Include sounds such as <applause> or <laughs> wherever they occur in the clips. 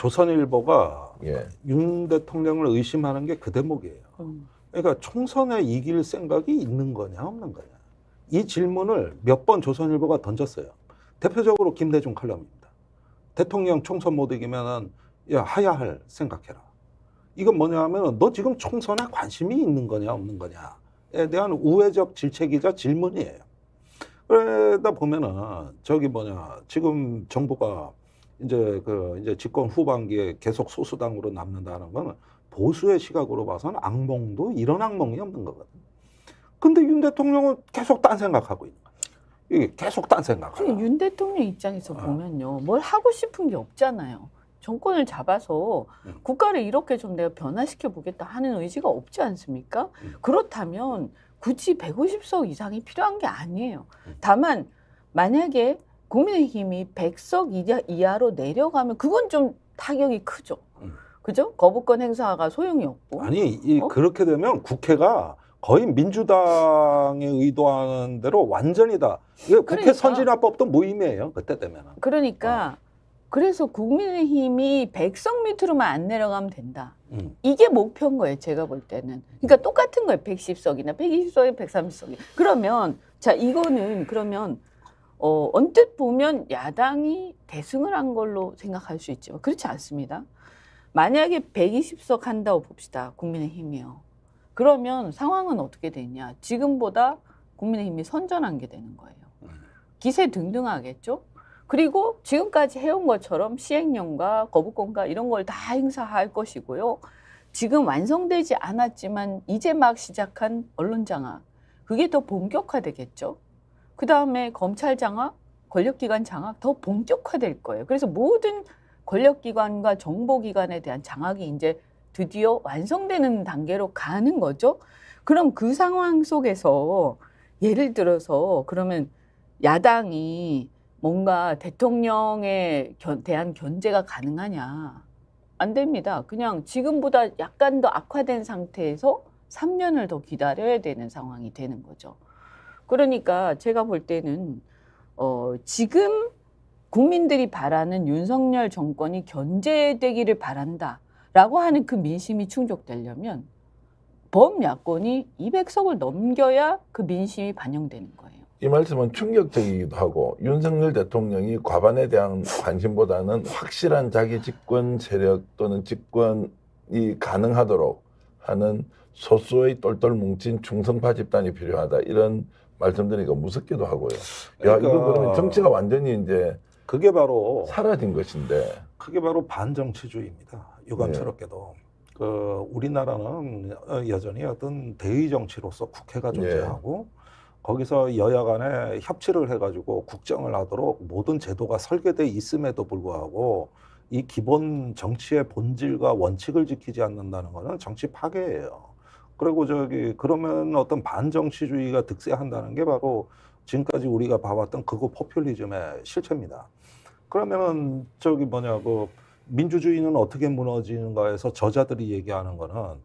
조선일보가 예. 윤 대통령을 의심하는 게 그 대목이에요. 음. 그러니까 총선에 이길 생각이 있는 거냐 없는 거냐. 이 질문을 몇 번 조선일보가 던졌어요. 대표적으로 김대중 칼럼입니다. 대통령 총선 못 이기면은 야 하야할 생각해라. 이건 뭐냐 하면 너 지금 총선에 관심이 있는 거냐 없는 거냐에 대한 우회적 질책이자 질문이에요. 그러다 보면은 저기 뭐냐 지금 정부가 이제 그 이제 집권 후반기에 계속 소수당으로 남는다는 거는 보수의 시각으로 봐서는 악몽도 이런 악몽이 없는 거거든. 근데 윤 대통령은 계속 딴 생각하고 있는 거야. 이게 계속 딴 생각하고. 지금 윤 대통령 입장에서 아. 보면요, 뭘 하고 싶은 게 없잖아요. 정권을 잡아서 음. 국가를 이렇게 좀 내가 변화시켜 보겠다 하는 의지가 없지 않습니까? 음. 그렇다면 굳이 150석 이상이 필요한 게 아니에요. 음. 다만 만약에 국민의힘이 100석 이하, 이하로 내려가면 그건 좀 타격이 크죠. 음. 그죠? 거부권 행사가 소용이 없고. 아니 이 어? 그렇게 되면 국회가 거의 민주당이 의도하는 대로 완전히 다. 이게 국회 그러니까. 선진화법도 무의미해요. 그때 되면은. 그러니까 그래서 국민의힘이 100석 밑으로만 안 내려가면 된다. 음. 이게 목표인 거예요, 제가 볼 때는. 그러니까 똑같은 거예요, 110석이나 120석이 130석이. 그러면 자 이거는 그러면 어, 언뜻 보면 야당이 대승을 한 걸로 생각할 수 있지만 그렇지 않습니다. 만약에 120석 한다고 봅시다, 국민의힘이요. 그러면 상황은 어떻게 되냐? 지금보다 국민의힘이 선전한 게 되는 거예요. 기세 등등하겠죠? 그리고 지금까지 해온 것처럼 시행령과 거부권과 이런 걸 다 행사할 것이고요. 지금 완성되지 않았지만 이제 막 시작한 언론 장악, 그게 더 본격화되겠죠. 그 다음에 검찰 장악, 권력기관 장악 더 본격화될 거예요. 그래서 모든 권력기관과 정보기관에 대한 장악이 이제 드디어 완성되는 단계로 가는 거죠. 그럼 그 상황 속에서 예를 들어서 그러면 야당이 뭔가 대통령에 견- 대한 견제가 가능하냐? 안 됩니다. 그냥 지금보다 약간 더 악화된 상태에서 3년을 더 기다려야 되는 상황이 되는 거죠. 그러니까 제가 볼 때는 어, 지금 국민들이 바라는 윤석열 정권이 견제되기를 바란다라고 하는 그 민심이 충족되려면 범야권이 200석을 넘겨야 그 민심이 반영되는 거예요. 이 말씀은 충격적이기도 하고 윤석열 대통령이 과반에 대한 관심보다는 확실한 자기 집권 세력 또는 집권이 가능하도록 하는 소수의 똘똘 뭉친 충성파 집단이 필요하다 이런 말씀드리니까 무섭기도 하고요. 야 이거 그러니까 그러면 정치가 완전히 이제 그게 바로 사라진 것인데 그게 바로 반정치주의입니다. 유감스럽게도 그 우리나라는 어, 여전히 어떤 대의 정치로서 국회가 존재하고 거기서 여야 간에 협치를 해가지고 국정을 하도록 모든 제도가 설계돼 있음에도 불구하고 이 기본 정치의 본질과 원칙을 지키지 않는다는 것은 정치 파괴예요. 그리고 저기 그러면 어떤 반정치주의가 득세한다는 게 바로 지금까지 우리가 봐왔던 그거 포퓰리즘의 실체입니다. 그러면은 저기 뭐냐 그 민주주의는 어떻게 무너지는가에서 저자들이 얘기하는 거는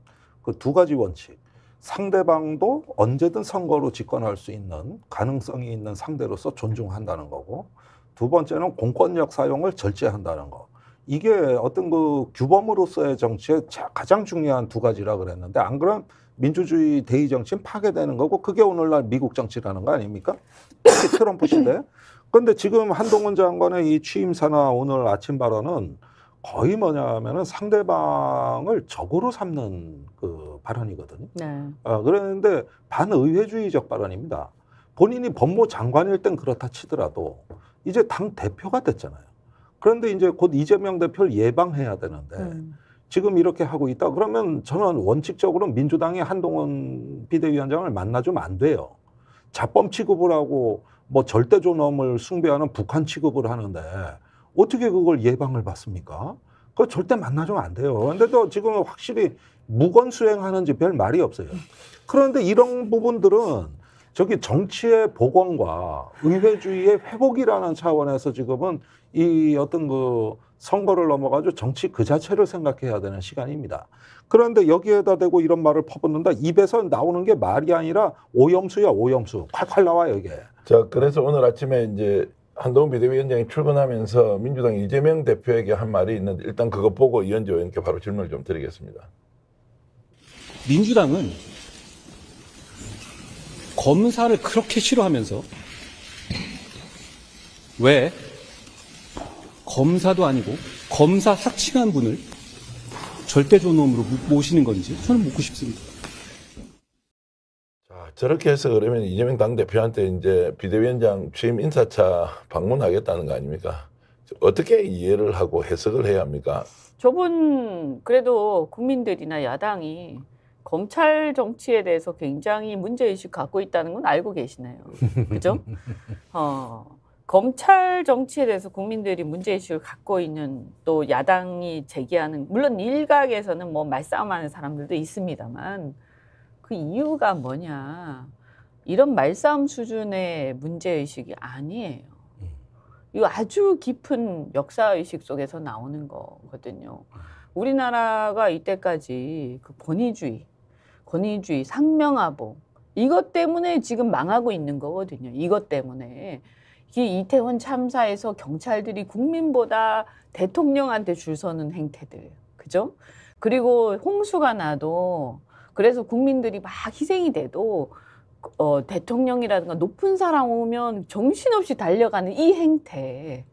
그 두 가지 원칙. 상대방도 언제든 선거로 집권할 수 있는 가능성이 있는 상대로서 존중한다는 거고 두 번째는 공권력 사용을 절제한다는 거. 이게 어떤 그 규범으로서의 정치의 자- 가장 중요한 두 가지라 그랬는데 안 그러면 민주주의 대의 정치는 파괴되는 거고 그게 오늘날 미국 정치라는 거 아닙니까? 특히 트럼프 시대. <laughs> 그런데 지금 한동훈 장관의 이 취임사나 오늘 아침 발언은 거의 뭐냐면은 상대방을 적으로 삼는 그 발언이거든요. 네. 아, 그랬는데 반의회주의적 발언입니다. 본인이 법무 장관일 땐 그렇다 치더라도 이제 당 대표가 됐잖아요. 그런데 이제 곧 이재명 대표를 예방해야 되는데 음. 지금 이렇게 하고 있다 그러면 저는 원칙적으로 민주당이 한동훈 비대위원장을 만나주면 안 돼요. 자범 취급을 하고 뭐 절대 존엄을 숭배하는 북한 취급을 하는데 어떻게 그걸 예방을 받습니까? 그거 절대 만나주면 안 돼요. 근데 또 지금 확실히 무건 수행하는지 별 말이 없어요. 그런데 이런 부분들은 저기 정치의 복원과 의회주의의 회복이라는 차원에서 지금은 이 어떤 그 선거를 넘어가지고 정치 그 자체를 생각해야 되는 시간입니다. 그런데 여기에다 대고 이런 말을 퍼붓는다. 입에서 나오는 게 말이 아니라 오염수야, 오염수. 콸콸 나와요, 이게. 자 그래서 오늘 아침에 이제 한동훈 비대위원장이 출근하면서 민주당 이재명 대표에게 한 말이 있는데 일단 그거 보고 이현주 의원께 바로 질문을 좀 드리겠습니다. 민주당은 검사를 그렇게 싫어하면서 왜 검사도 아니고 검사 사칭한 분을 절대 존엄으로 모시는 건지 저는 묻고 싶습니다. 자, 저렇게 해서 그러면 이재명 당대표한테 이제 비대위원장 취임 인사차 방문하겠다는 거 아닙니까? 어떻게 이해를 하고 해석을 해야 합니까? 저분 그래도 국민들이나 야당이 검찰 정치에 대해서 굉장히 문제의식 갖고 있다는 건 알고 계시네요. 그죠? <laughs> 어, 검찰 정치에 대해서 국민들이 문제의식을 갖고 있는 또 야당이 제기하는, 물론 일각에서는 뭐 말싸움하는 사람들도 있습니다만 그 이유가 뭐냐. 이런 말싸움 수준의 문제의식이 아니에요. 이거 아주 깊은 역사의식 속에서 나오는 거거든요. 우리나라가 이때까지 그 권위주의, 권위주의, 상명하복 이것 때문에 지금 망하고 있는 거거든요. 이것 때문에 이 이태원 참사에서 경찰들이 국민보다 대통령한테 줄 서는 행태들, 그죠? 그리고 홍수가 나도 그래서 국민들이 막 희생이 돼도 어, 대통령이라든가 높은 사람 오면 정신없이 달려가는 이 행태.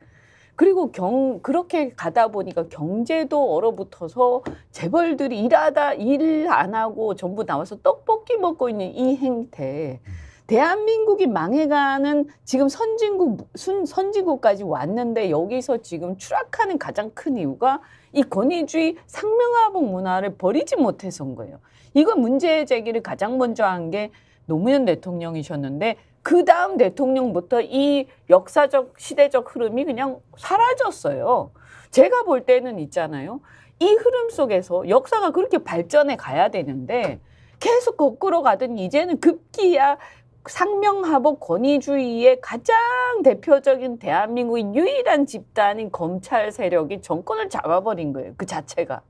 그리고 경 그렇게 가다 보니까 경제도 얼어붙어서 재벌들이 일하다 일 안 하고 전부 나와서 떡볶이 먹고 있는 이 행태. 대한민국이 망해가는 지금 선진국 순, 선진국까지 왔는데 여기서 지금 추락하는 가장 큰 이유가 이 권위주의 상명하복 문화를 버리지 못해서인 거예요. 이거 문제 제기를 가장 먼저 한 게 노무현 대통령이셨는데 그 다음 대통령부터 이 역사적 시대적 흐름이 그냥 사라졌어요. 제가 볼 때는 있잖아요. 이 흐름 속에서 역사가 그렇게 발전해 가야 되는데 계속 거꾸로 가더니 이제는 급기야 상명하복 권위주의의 가장 대표적인 대한민국의 유일한 집단인 검찰 세력이 정권을 잡아버린 거예요. 그 자체가.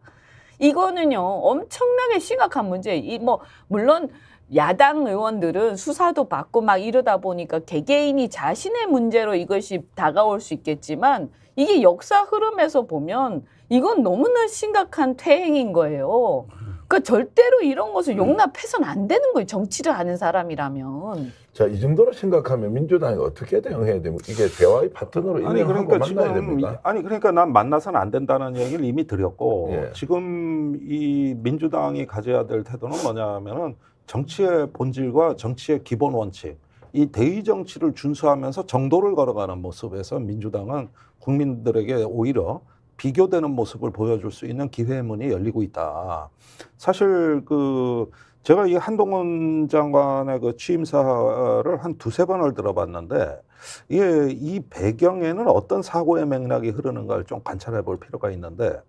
이거는요 엄청나게 심각한 문제. 이뭐 물론 야당 의원들은 수사도 받고 막 이러다 보니까 개개인이 자신의 문제로 이것이 다가올 수 있겠지만 이게 역사 흐름에서 보면 이건 너무나 심각한 퇴행인 거예요. 그러니까 절대로 이런 것을 용납해서는 안 되는 거예요. 정치를 하는 사람이라면. 자, 이 정도로 심각하면 민주당이 어떻게 대응해야 됩니까? 이게 대화의 파트너로 아니 그러니까 만나야 지금 됩니까? 아니 그러니까 난 만나서는 안 된다는 얘기를 이미 드렸고 예. 지금 이 민주당이 가져야 될 태도는 뭐냐면은 정치의 본질과 정치의 기본 원칙 이 대의 정치를 준수하면서 정도를 걸어가는 모습에서 민주당은 국민들에게 오히려 비교되는 모습을 보여줄 수 있는 기회의 문이 열리고 있다. 사실 그 제가 이 한동훈 장관의 그 취임사를 한 두세 번을 들어봤는데 이게 이 배경에는 어떤 사고의 맥락이 흐르는가를 좀 관찰해 볼 필요가 있는데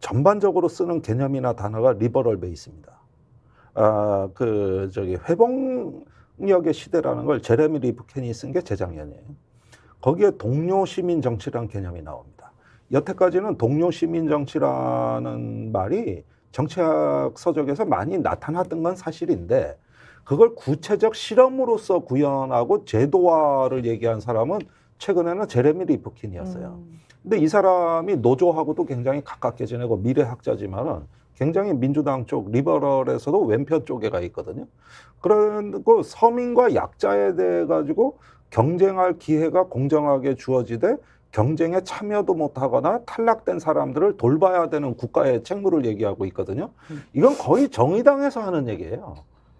전반적으로 쓰는 개념이나 단어가 리버럴 베이스입니다. 아, 그 저기 회복력의 시대라는 걸 제레미 리프켄이 쓴 게 재작년이에요. 거기에 동료 시민 정치라는 개념이 나옵니다. 여태까지는 동료 시민 정치라는 말이 정치학 서적에서 많이 나타났던 건 사실인데 그걸 구체적 실험으로서 구현하고 제도화를 얘기한 사람은 최근에는 제레미 리프킨이었어요. 음. 근데 이 사람이 노조하고도 굉장히 가깝게 지내고 미래학자지만은 굉장히 민주당 쪽 리버럴에서도 왼편 쪽에 가 있거든요. 그리고 서민과 약자에 대해 가지고 경쟁할 기회가 공정하게 주어지되 경쟁에 참여도 못하거나 탈락된 사람들을 돌봐야 되는 국가의 책무를 얘기하고 있거든요. 이건 거의 정의당에서 하는 얘기예요.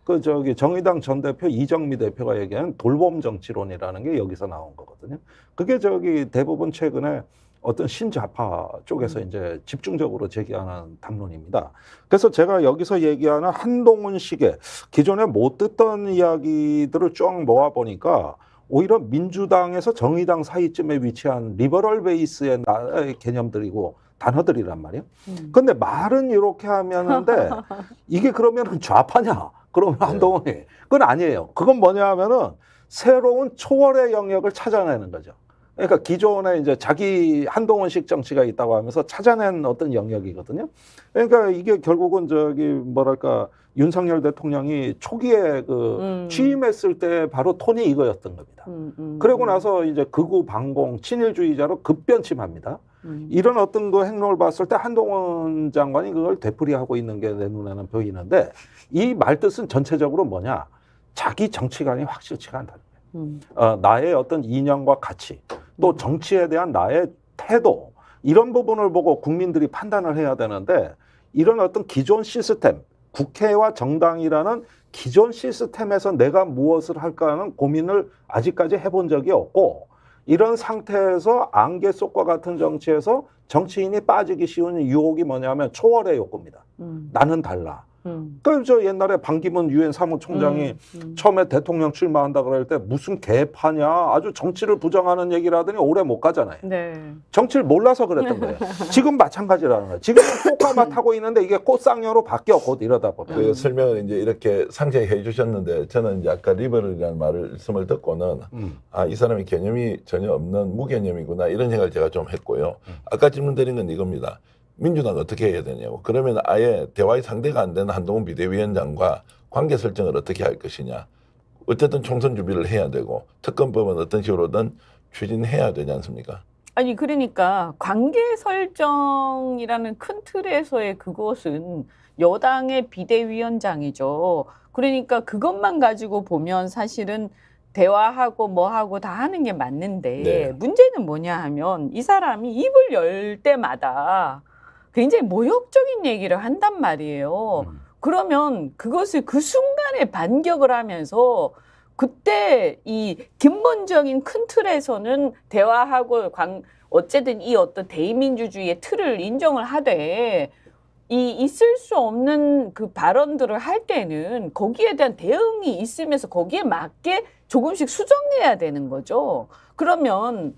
그 저기 정의당 전 대표 이정미 대표가 얘기하는 돌봄 정치론이라는 게 여기서 나온 거거든요. 그게 저기 대부분 최근에 어떤 신좌파 쪽에서 이제 집중적으로 제기하는 담론입니다. 그래서 제가 여기서 얘기하는 한동훈 식의 기존에 못 듣던 이야기들을 쭉 모아 보니까 오히려 민주당에서 정의당 사이쯤에 위치한 리버럴 베이스의 나- 개념들이고 단어들이란 말이에요. 음. 근데 말은 이렇게 하면은데 <laughs> 이게 그러면은 좌파냐? 그러면 네. 한동훈이 그건 아니에요. 그건 뭐냐 하면은 새로운 초월의 영역을 찾아내는 거죠. 그러니까 기존에 이제 자기 한동훈식 정치가 있다고 하면서 찾아낸 어떤 영역이거든요. 그러니까 이게 결국은 저기 뭐랄까 윤석열 대통령이 초기에 그 음. 취임했을 때 바로 톤이 이거였던 겁니다. 음, 음, 그러고 음, 나서 이제 극우 반공 친일주의자로 급변침합니다. 음. 이런 어떤 그 행동을 봤을 때 한동훈 장관이 그걸 되풀이하고 있는 게 내 눈에는 보이는데 이 말뜻은 전체적으로 뭐냐? 자기 정치관이 확실치가 않다는 거예요. 음. 어, 나의 어떤 이념과 가치, 또 정치에 대한 나의 태도 이런 부분을 보고 국민들이 판단을 해야 되는데 이런 어떤 기존 시스템, 국회와 정당이라는 기존 시스템에서 내가 무엇을 할까 하는 고민을 아직까지 해본 적이 없고 이런 상태에서 안개 속과 같은 정치에서 정치인이 빠지기 쉬운 유혹이 뭐냐면 초월의 욕구입니다. 음. 나는 달라. 음. 그저 옛날에 반기문 유엔 사무총장이 음, 음. 처음에 대통령 출마한다 그럴 때 무슨 개파냐 아주 정치를 부정하는 얘기를 하더니 오래 못 가잖아요. 네. 정치를 몰라서 그랬던 거예요. <laughs> 지금 마찬가지라는 거예요. 지금 꽃가마 타고 있는데 이게 꽃상녀로 바뀌어 곧 이러다 보면. 그 설명을 이제 이렇게 상세히 해주셨는데 저는 이제 아까 리버럴이라는 말씀을 듣고는 음. 아이 사람이 개념이 전혀 없는 무개념이구나 이런 생각을 제가 좀 했고요. 음. 아까 질문 드린 건 이겁니다. 민주당 어떻게 해야 되냐고. 그러면 아예 대화의 상대가 안 되는 한동훈 비대위원장과 관계 설정을 어떻게 할 것이냐. 어쨌든 총선 준비를 해야 되고 특검법은 어떤 식으로든 추진해야 되지 않습니까? 아니 그러니까 관계 설정이라는 큰 틀에서의 그것은 여당의 비대위원장이죠. 그러니까 그것만 가지고 보면 사실은 대화하고 뭐 하고 다 하는 게 맞는데 네. 문제는 뭐냐 하면 이 사람이 입을 열 때마다 굉장히 모욕적인 얘기를 한단 말이에요. 음. 그러면 그것을 그 순간에 반격을 하면서 그때 이 근본적인 큰 틀에서는 대화하고 관, 어쨌든 이 어떤 대의민주주의의 틀을 인정을 하되 이 있을 수 없는 그 발언들을 할 때는 거기에 대한 대응이 있으면서 거기에 맞게 조금씩 수정해야 되는 거죠. 그러면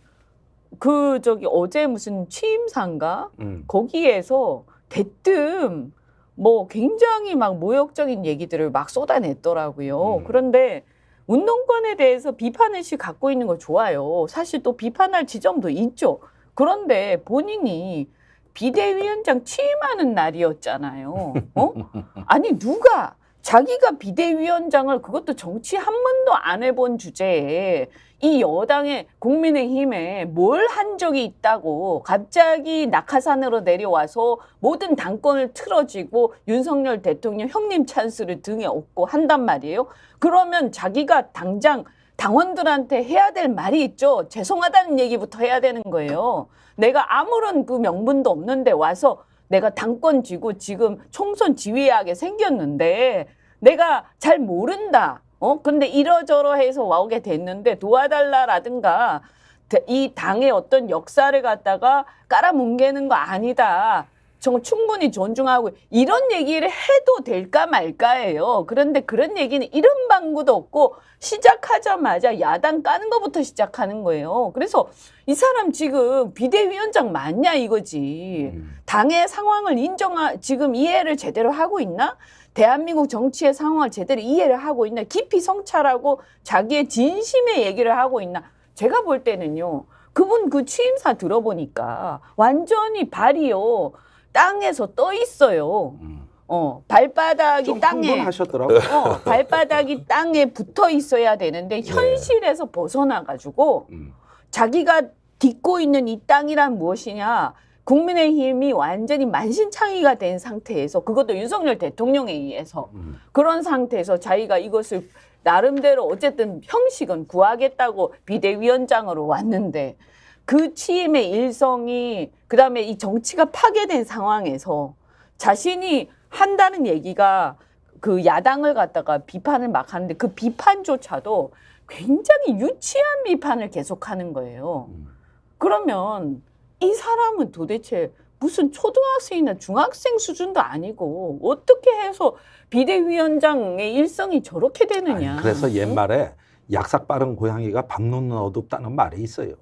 그 저기 어제 무슨 취임사인가 음. 거기에서 대뜸 뭐 굉장히 막 모욕적인 얘기들을 막 쏟아냈더라고요. 음. 그런데 운동권에 대해서 비판의식 갖고 있는 거 좋아요. 사실 또 비판할 지점도 있죠. 그런데 본인이 비대위원장 취임하는 날이었잖아요. 어? <laughs> 아니 누가 자기가 비대위원장을 그것도 정치 한 번도 안 해본 주제에 이 여당의 국민의힘에 뭘 한 적이 있다고 갑자기 낙하산으로 내려와서 모든 당권을 틀어지고 윤석열 대통령 형님 찬스를 등에 업고 한단 말이에요. 그러면 자기가 당장 당원들한테 해야 될 말이 있죠. 죄송하다는 얘기부터 해야 되는 거예요. 내가 아무런 그 명분도 없는데 와서 내가 당권 쥐고 지금 총선 지휘하게 생겼는데 내가 잘 모른다. 어? 근데 이러저러 해서 와오게 됐는데 도와달라라든가 대- 이 당의 어떤 역사를 갖다가 깔아뭉개는 거 아니다. 저 충분히 존중하고 이런 얘기를 해도 될까 말까예요. 그런데 그런 얘기는 이런 방구도 없고 시작하자마자 야당 까는 것부터 시작하는 거예요. 그래서 이 사람 지금 비대위원장 맞냐 이거지. 음. 당의 상황을 인정하 지금 이해를 제대로 하고 있나? 대한민국 정치의 상황을 제대로 이해를 하고 있나? 깊이 성찰하고 자기의 진심의 얘기를 하고 있나? 제가 볼 때는요. 그분 그 취임사 들어보니까 완전히 발이요. 땅에서 떠 있어요. 음. 어, 발바닥이 좀 땅에 흥분하셨더라고요. 어, 발바닥이 <laughs> 땅에 붙어 있어야 되는데 현실에서 벗어나 가지고 음. 자기가 딛고 있는 이 땅이란 무엇이냐? 국민의힘이 완전히 만신창이가 된 상태에서 그것도 윤석열 대통령에 의해서 음. 그런 상태에서 자기가 이것을 나름대로 어쨌든 형식은 구하겠다고 비대위원장으로 왔는데 그 취임의 일성이 그다음에 이 정치가 파괴된 상황에서 자신이 한다는 얘기가 그 야당을 갖다가 비판을 막 하는데 그 비판조차도 굉장히 유치한 비판을 계속하는 거예요. 음. 그러면 이 사람은 도대체 무슨 초등학생이나 중학생 수준도 아니고 어떻게 해서 비대위원장의 일성이 저렇게 되느냐. 아니, 그래서 옛말에 약삭 빠른 고양이가 밥 놓는 어둡다는 말이 있어요.